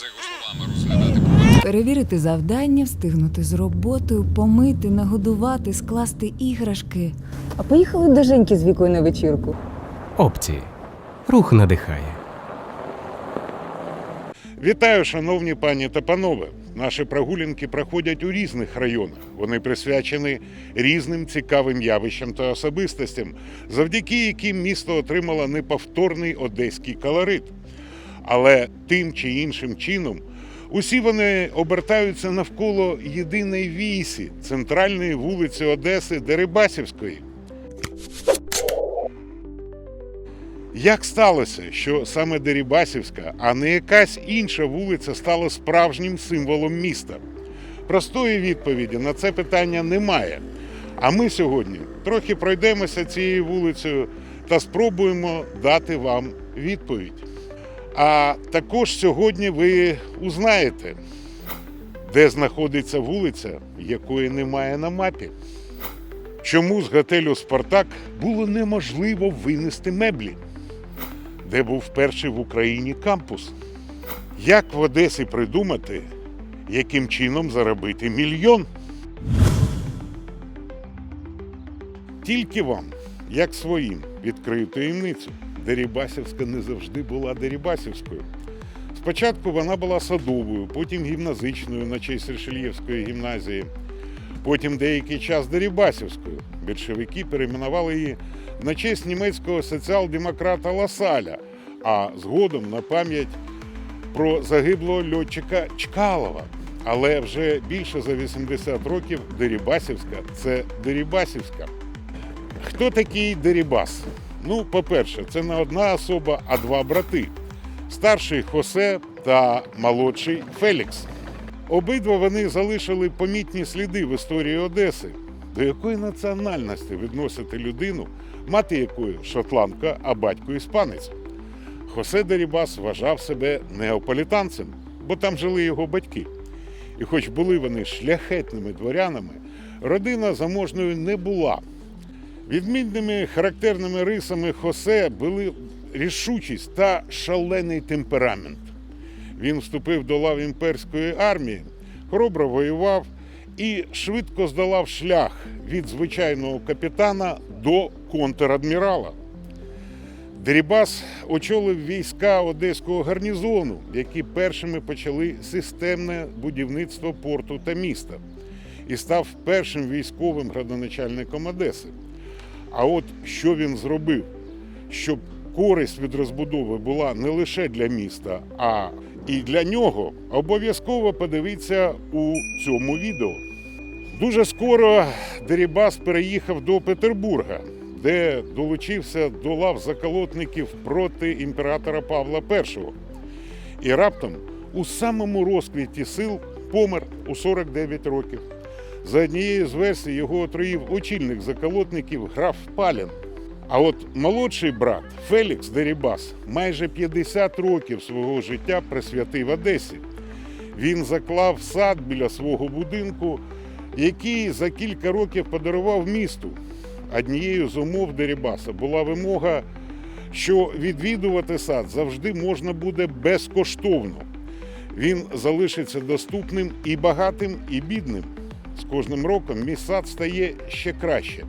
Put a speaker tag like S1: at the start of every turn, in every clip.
S1: За його словами, розглядати
S2: Перевірити завдання, встигнути з роботою, помити, нагодувати, скласти іграшки.
S3: А поїхали до Женьки з вікою на вечірку.
S4: Опції. Рух надихає.
S5: Вітаю, шановні пані та панове. Наші прогулянки проходять у різних районах. Вони присвячені різним цікавим явищам та особистостям, завдяки яким місто отримало неповторний одеський колорит. Але тим чи іншим чином усі вони обертаються навколо єдиної вісі центральної вулиці Одеси Дерибасівської. Як сталося, що саме Дерибасівська, а не якась інша вулиця стала справжнім символом міста? Простої відповіді на це питання немає. А ми сьогодні трохи пройдемося цією вулицею та спробуємо дати вам відповідь. А також сьогодні ви узнаєте, де знаходиться вулиця, якої немає на мапі. Чому з готелю Спартак було неможливо винести меблі? де був перший в Україні кампус. Як в Одесі придумати, яким чином заробити мільйон? Тільки вам, як своїм, відкрию таємницю. Дерибасівська не завжди була Дерибасівською. Спочатку вона була садовою, потім гімназичною на честь Решельєвської гімназії, потім деякий час Дерибасівською. Більшовики перейменували її на честь німецького соціал-демократа Ласаля, а згодом на пам'ять про загиблого льотчика Чкалова. Але вже більше за 80 років Дерибасівська це Дерибасівська. Хто такий Дерибас? Ну, по-перше, це не одна особа, а два брати: старший Хосе та молодший Фелікс. Обидва вони залишили помітні сліди в історії Одеси. До якої національності відносити людину, мати якої шотландка, а батько іспанець? Хосе Дерібас вважав себе неаполітанцем, бо там жили його батьки. І хоч були вони шляхетними дворянами, родина заможною не була. Відмінними характерними рисами Хосе були рішучість та шалений темперамент. Він вступив до лав імперської армії, хоробро воював і швидко здолав шлях від звичайного капітана до контрадмірала. Дерібас очолив війська одеського гарнізону, які першими почали системне будівництво порту та міста, і став першим військовим градоначальником Одеси. А от що він зробив, щоб користь від розбудови була не лише для міста, а і для нього, обов'язково подивіться у цьому відео. Дуже скоро Дерібас переїхав до Петербурга, де долучився до лав заколотників проти імператора Павла І. І раптом у самому розквіті сил помер у 49 років. За однією з версій його отруїв очільник заколотників граф Палін. А от молодший брат Фелікс Дерібас майже 50 років свого життя присвятив Одесі. Він заклав сад біля свого будинку, який за кілька років подарував місту. Однією з умов Дерібаса була вимога, що відвідувати сад завжди можна буде безкоштовно. Він залишиться доступним і багатим, і бідним. З кожним роком мій сад стає ще краще.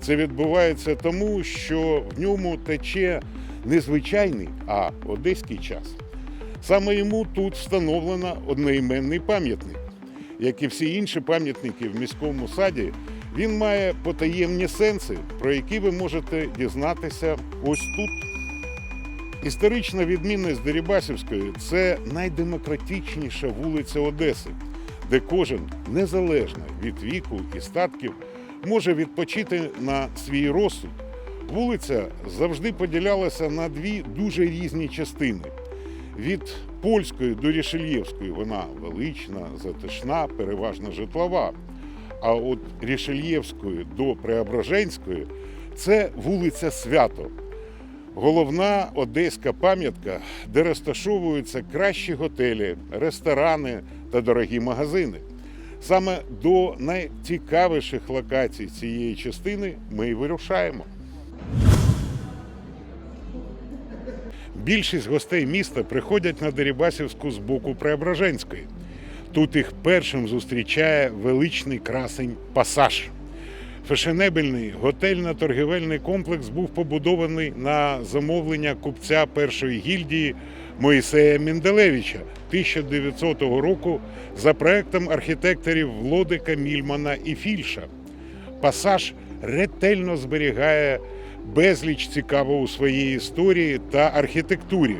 S5: Це відбувається тому, що в ньому тече не звичайний, а одеський час. Саме йому тут встановлено одноіменний пам'ятник. Як і всі інші пам'ятники в міському саді, він має потаємні сенси, про які ви можете дізнатися ось тут. Історична відмінність Дерибасівської це найдемократичніша вулиця Одеси, де кожен, незалежно від віку і статків, може відпочити на свій розсуд. Вулиця завжди поділялася на дві дуже різні частини. Від польської до Рішельєвської вона велична, затишна, переважно житлова. А от Рішельєвської до Преображенської це вулиця Свято. Головна одеська пам'ятка, де розташовуються кращі готелі, ресторани та дорогі магазини. Саме до найцікавіших локацій цієї частини ми й вирушаємо. Більшість гостей міста приходять на Дерібасівську з боку Преображенської. Тут їх першим зустрічає величний красень Пасаж. Фешенебельний готельно-торгівельний комплекс був побудований на замовлення купця першої гільдії Моїсея Менделевича 1900 року за проектом архітекторів Влодика Мільмана і Фільша. Пасаж ретельно зберігає безліч цікавого у своїй історії та архітектурі.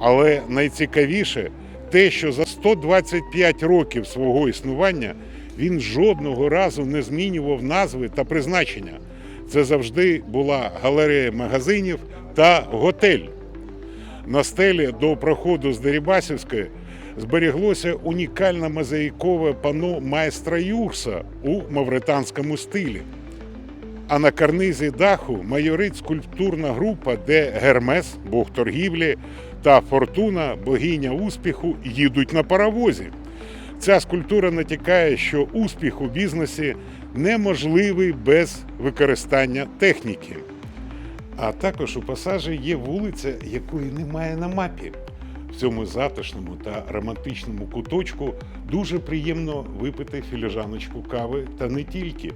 S5: Але найцікавіше те, що за 125 років свого існування він жодного разу не змінював назви та призначення. Це завжди була галерея магазинів та готель. На стелі до проходу з Дерибасівської зберіглося унікальне мозаїкове пано майстра Юрса у мавританському стилі. А на карнизі даху майорить скульптурна група, де Гермес, бог торгівлі, та Фортуна, богиня успіху, їдуть на паровозі. Ця скульптура натякає, що успіх у бізнесі неможливий без використання техніки. А також у пасажі є вулиця, якої немає на мапі. В цьому затишному та романтичному куточку дуже приємно випити філіжаночку кави та не тільки.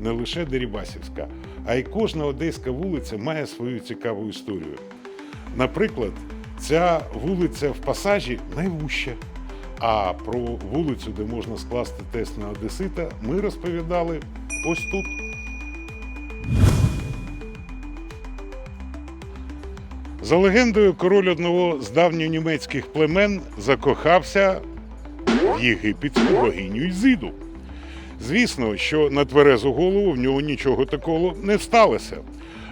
S5: Не лише Дерибасівська, а й кожна одеська вулиця має свою цікаву історію. Наприклад, ця вулиця в пасажі найвуща. А про вулицю, де можна скласти тест на Одесита, ми розповідали ось тут. За легендою, король одного з давньонімецьких племен закохався в єгипетську богиню Ізиду. Звісно, що на тверезу голову в нього нічого такого не сталося.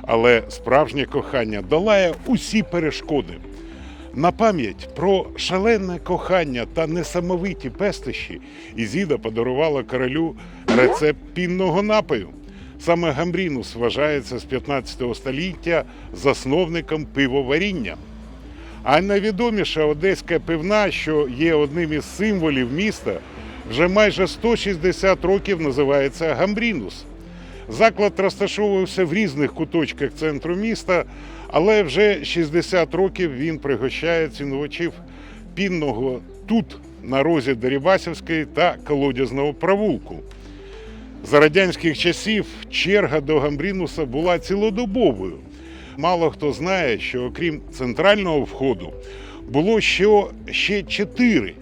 S5: Але справжнє кохання долає усі перешкоди. На пам'ять про шалене кохання та несамовиті пестощі Ізіда подарувала королю рецепт пінного напою. Саме Гамбрінус вважається з 15 століття засновником пивоваріння. А найвідоміша одеська пивна, що є одним із символів міста, вже майже 160 років називається Гамбрінус. Заклад розташовувався в різних куточках центру міста, але вже 60 років він пригощає цінувачів пінного тут, на розі Дерибасівської та колодязного провулку. За радянських часів черга до Гамбрінуса була цілодобовою. Мало хто знає, що окрім центрального входу було ще, ще чотири: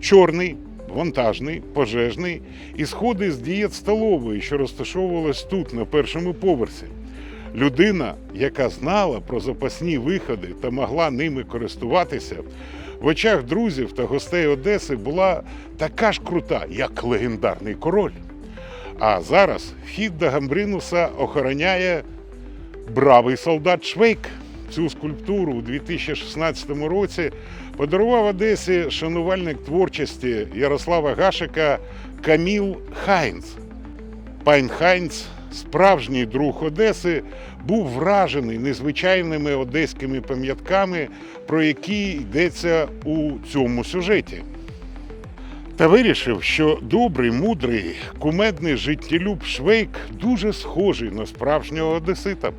S5: чорний, вантажний, пожежний і сходи з дієт столової, що розташовувалась тут, на першому поверсі. Людина, яка знала про запасні виходи та могла ними користуватися, в очах друзів та гостей Одеси була така ж крута, як легендарний король. А зараз вхід до Гамбринуса охороняє бравий солдат Швейк. Цю скульптуру у 2016 році подарував Одесі шанувальник творчості Ярослава Гашика Каміл Хайнц. Пайн Хайнц, справжній друг Одеси, був вражений незвичайними одеськими пам'ятками, про які йдеться у цьому сюжеті. Та вирішив, що добрий, мудрий, кумедний життєлюб Швейк дуже схожий на справжнього одесита.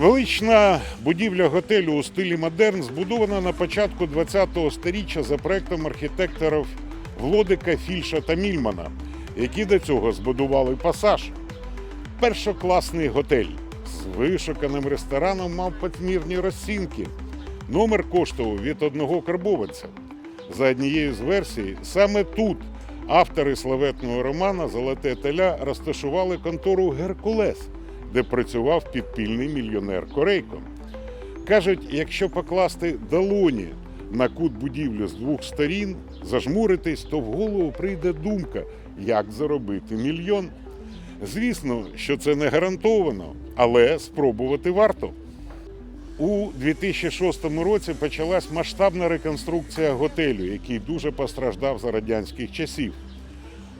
S5: Велична будівля готелю у стилі модерн збудована на початку 20-го сторіччя за проектом архітекторів Влодика Фільша та Мільмана, які до цього збудували пасаж. Першокласний готель з вишуканим рестораном мав подмірні розцінки. Номер коштував від одного карбованця. За однією з версій, саме тут автори славетного романа Золоте теля розташували контору Геркулес, де працював підпільний мільйонер Корейко. Кажуть, якщо покласти долоні на кут будівлі з двох сторін, зажмуритись, то в голову прийде думка, як заробити мільйон. Звісно, що це не гарантовано, але спробувати варто. У 2006 році почалась масштабна реконструкція готелю, який дуже постраждав за радянських часів.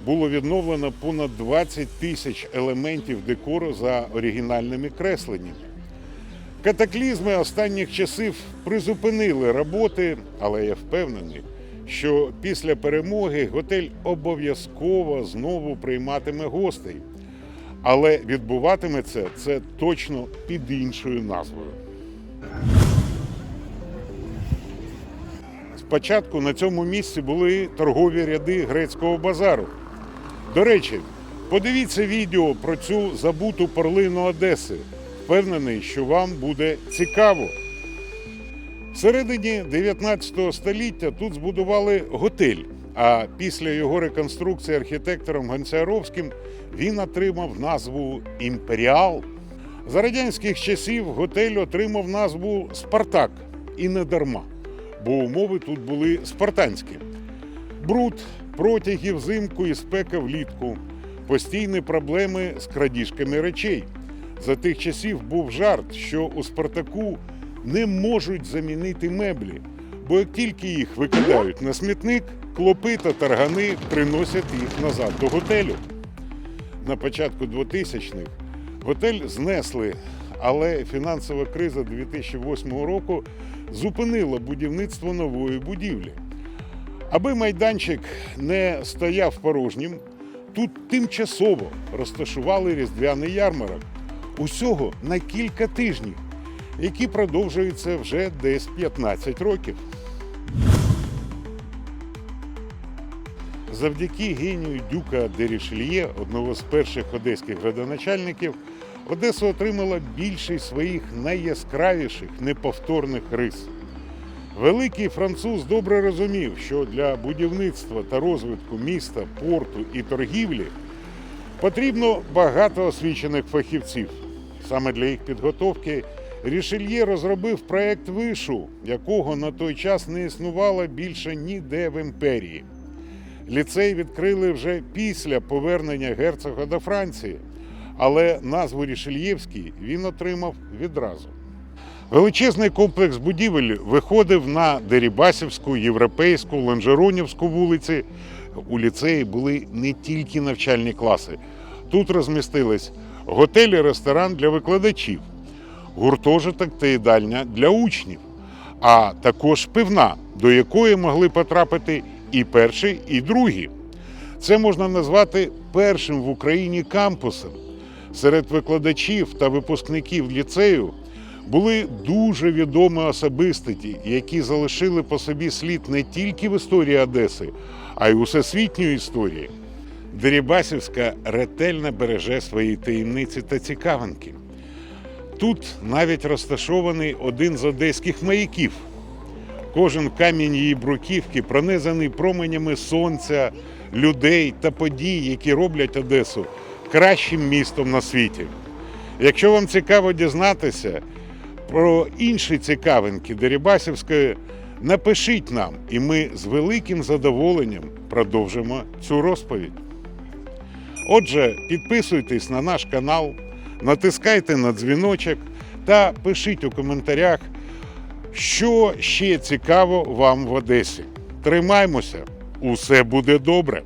S5: Було відновлено понад 20 тисяч елементів декору за оригінальними кресленнями. Катаклізми останніх часів призупинили роботи, але я впевнений, що після перемоги готель обов'язково знову прийматиме гостей. Але відбуватиметься це точно під іншою назвою. Спочатку на цьому місці були торгові ряди грецького базару. До речі, подивіться відео про цю забуту перлину Одеси. Впевнений, що вам буде цікаво. В середині 19 століття тут збудували готель, а після його реконструкції архітектором Гончаровським він отримав назву Імперіал. За радянських часів готель отримав назву Спартак і не дарма, бо умови тут були спартанські. Бруд, протяги взимку і спека влітку, постійні проблеми з крадіжками речей. За тих часів був жарт, що у Спартаку не можуть замінити меблі, бо як тільки їх викидають на смітник, клопи та таргани приносять їх назад до готелю. На початку 2000-х готель знесли, але фінансова криза 2008 року зупинила будівництво нової будівлі. Аби майданчик не стояв порожнім, тут тимчасово розташували різдвяний ярмарок усього на кілька тижнів, які продовжуються вже десь 15 років. Завдяки генію Дюка де Рішельє, одного з перших одеських градоначальників, Одеса отримала більшість своїх найяскравіших неповторних рис. Великий француз добре розумів, що для будівництва та розвитку міста, порту і торгівлі потрібно багато освічених фахівців. Саме для їх підготовки Рішельє розробив проект вишу, якого на той час не існувало більше ніде в імперії. Ліцей відкрили вже після повернення герцога до Франції, але назву Рішельєвський він отримав відразу. Величезний комплекс будівель виходив на Дерібасівську, Європейську, Ланжеронівську вулиці. У ліцеї були не тільки навчальні класи. Тут розмістились готель і ресторан для викладачів, гуртожиток та їдальня для учнів, а також пивна, до якої могли потрапити і перші, і другі. Це можна назвати першим в Україні кампусом. Серед викладачів та випускників ліцею були дуже відомі особистості, які залишили по собі слід не тільки в історії Одеси, а й у всесвітньої історії. Дерибасівська ретельно береже свої таємниці та цікавинки. Тут навіть розташований один з одеських маяків. Кожен камінь її бруківки пронизаний променями сонця, людей та подій, які роблять Одесу кращим містом на світі. Якщо вам цікаво дізнатися про інші цікавинки Дерибасівської, напишіть нам, і ми з великим задоволенням продовжимо цю розповідь. Отже, підписуйтесь на наш канал, натискайте на дзвіночок та пишіть у коментарях, що ще цікаво вам в Одесі. Тримаймося, усе буде добре.